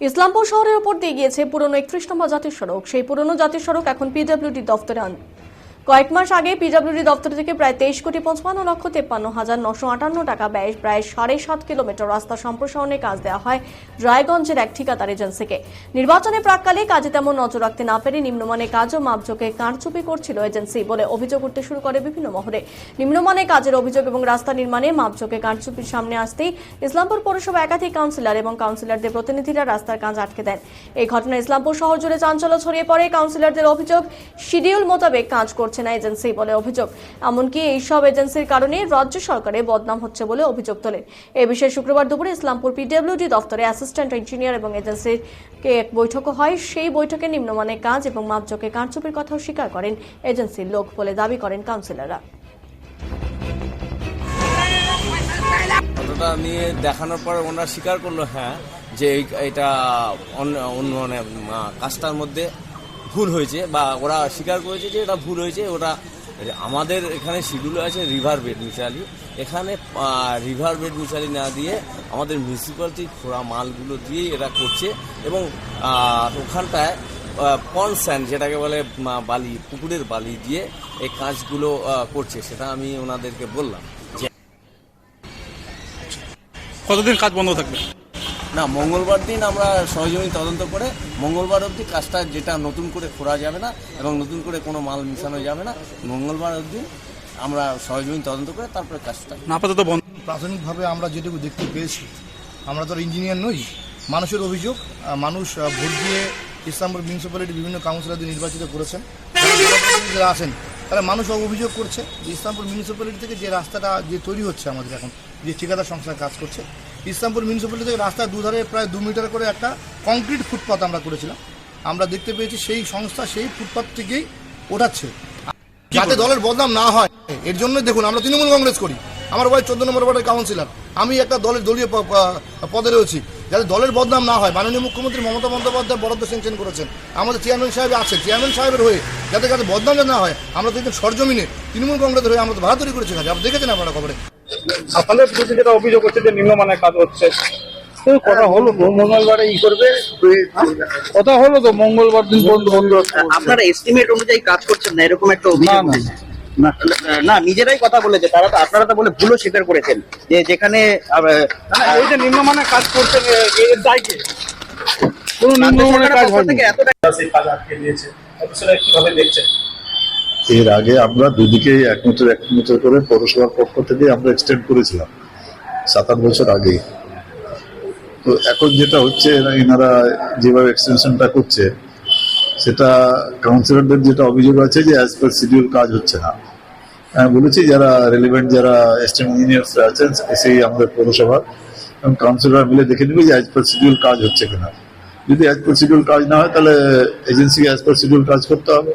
ইসলামপুর শহরের ওপর দিয়ে গিয়েছে পুরনো একত্রিশ নম্বর জাতীয় সড়ক। সেই পুরনো জাতীয় সড়ক এখন পিডব্লিউডি দফতরে কয়েক মাস আগে পিডব্লিউডি দপ্তর থেকে প্রায় তেইশ কোটি পঞ্চান্ন লক্ষ তেপ্পান্ন হাজার নশো আটান্ন টাকা ব্যয়, প্রায় সাড়ে সাত কিলোমিটার রাস্তা সম্প্রসারণের কাজ দেওয়া হয় রায়গঞ্জের এক ঠিকাদার এজেন্সিকে। নির্বাচনে প্রাককালে কাজে তেমন নজর রাখতে না পেরে নিম্নমানের কাজ ও মাপজোকে কারচুপি করছিল এজেন্সি বলে অভিযোগ উঠতে শুরু করে বিভিন্ন মহলে। নিম্নমানের কাজের অভিযোগ এবং রাস্তা নির্মাণে মাপজোকে কারচুপির সামনে আসতেই ইসলামপুর পৌরসভা একাধিক কাউন্সিলর এবং কাউন্সিলরদের প্রতিনিধিরা রাস্তার কাজ আটকে দেন। এই ঘটনায় ইসলামপুর শহর জুড়ে চাঞ্চল্য ছড়িয়ে পড়ে কাউন্সিলরদের অভিযোগ, শিডিউল মোতাবেক কাজ করছে না এজেন্সি বলে অভিযোগ। এমনকি এইসব এজেন্সির কারণে রাজ্য সরকারের বদনাম হচ্ছে বলে অভিযোগ তোলেন। এ বিষয়ে শুক্রবার দুপুরে ইসলামপুর পিডব্লিউডি দফতরে অ্যাসিস্ট্যান্ট ইঞ্জিনিয়ার এবং এজেন্সির কে এক বৈঠকও হয়। সেই বৈঠকে নিম্নমানের কাজ এবং মাপজোকে কারচুপির কথাও স্বীকার করেন এজেন্সির লোক বলে দাবি করেন কাউন্সিলররা। নিয়ে দেখানোর পর ওনারা স্বীকার করল হ্যাঁ যে এটা অন্য- মানে কাজটার মধ্যে ভুল হয়েছে বা ওরা স্বীকার করেছে যে এটা ভুল হয়েছে ওরা আমাদের এখানে শিডিউল আছে রিভার বেড মিশালি। এখানে রিভার বেড মিশালি না দিয়ে আমাদের মিউনিসিপ্যালিটি খোঁড়া মালগুলো দিয়ে এরা করছে এবং ওখানটায় পন স্যান্ড যেটাকে বলে বালি, পুকুরের বালি দিয়ে এই কাজগুলো করছে, সেটা আমি ওনাদেরকে বললাম। কতদিন কাজ বন্ধ থাকবে? না মঙ্গলবার দিন আমরা সহযোগী তদন্ত করে মঙ্গলবার অবধি কাজটা যেটা নতুন করে খোঁড়া যাবে না এবং নতুন করে কোনো মাল মিশানো যাবে না মঙ্গলবার অবধি আমরা সহযোগী তদন্ত করে তারপরে কাজটা না আপাতত বন্ধ। প্রাথমিকভাবে আমরা যেটুকু দেখতে পেয়েছি আমরা তো আর ইঞ্জিনিয়ার নই মানুষের অভিযোগ মানুষ ভোট দিয়ে ইসলামপুর মিউনিসিপ্যালিটি বিভিন্ন কাউন্সিলরদের নির্বাচিত করেছেন। যারা তারা মানুষ অভিযোগ করছে যে ইসলামপুর মিউনিসিপ্যালিটি থেকে যে রাস্তাটা যে তৈরি হচ্ছে আমাদের এখন যে ঠিকাদার সংস্থায় কাজ করছে ইসলামপুর মিউনিসিপ্যালিটি থেকে রাস্তার দুধারে প্রায় দু মিটার করে একটা কংক্রিট ফুটপাথ আমরা করেছিলাম। আমরা দেখতে পেয়েছি সেই সংস্থা সেই ফুটপাথ থেকেই ওঠাচ্ছে। যাতে দলের বদনাম না হয়। এর জন্য দেখুন আমরা তৃণমূল কংগ্রেস করি। আমার ভাই চোদ্দ নম্বর ওয়ার্ডের কাউন্সিলর আমি একটা দলের দলীয় পদে রয়েছি। যাতে দলের বদনাম না হয়। মাননীয় মুখ্যমন্ত্রী মমতা বন্দ্যোপাধ্যায় বরাদ্দ স্যাংশন করেছেন। আমাদের চেয়ারম্যান সাহেব আছে চেয়ারম্যান সাহেবের হয়ে যাতে যাতে বদনাম না হয় আমরা তো একদম সরজমিনে তৃণমূল কংগ্রেসের হয়ে আমরা তো ভাড়াতরি করেছি কাজ। আপনি দেখেছেন আপনারা খবরে? আপনাদের বিরুদ্ধে যেটা অভিযোগ হচ্ছে যে নিম্নমানের কাজ হচ্ছে। কথা হলো মঙ্গলবারে ই করবে? কথা হলো তো মঙ্গলবার দিন বন্ধ বন্ধ আপনারা এস্টিমেট অনুযায়ী কাজ করছেন না এরকম একটা না অভিযোগ না না নিজেরাই কথা বলেছে। তারা তো আপনারা তো বলে ভুলও স্বীকার করেছেন। যে যেখানে না, যে নিম্নমানের কাজ করছেন এ- এর দায় কে কোনো নিম্নমানের কাজ এর আগে আমরা দুদিকে এক মিটার এক মিটার করে পৌরসভার পক্ষ থেকে আমরা এক্সটেন্ড করেছিলাম সাত আট বছর আগে তো এখন যেটা হচ্ছে এনারা যেভাবে এক্সটেনশনটা করছে সেটা কাউন্সিলরদের যেটা অভিযোগ আছে যে অ্যাজ পার শিডিউল কাজ হচ্ছে না। আমি বলেছি যারা রেলিভেন্ট যারা এস্টেন ইঞ্জিনিয়ার্স আছেন সেই আমাদের পৌরসভা এবং কাউন্সিলর মিলে দেখে নেবে যে অ্যাজ পার শিডিউল কাজ হচ্ছে কিনা। যদি অ্যাজ পার শিডিউল কাজ না হয়, তাহলে এজেন্সিকে অ্যাজ পার শিডিউল কাজ করতে হবে।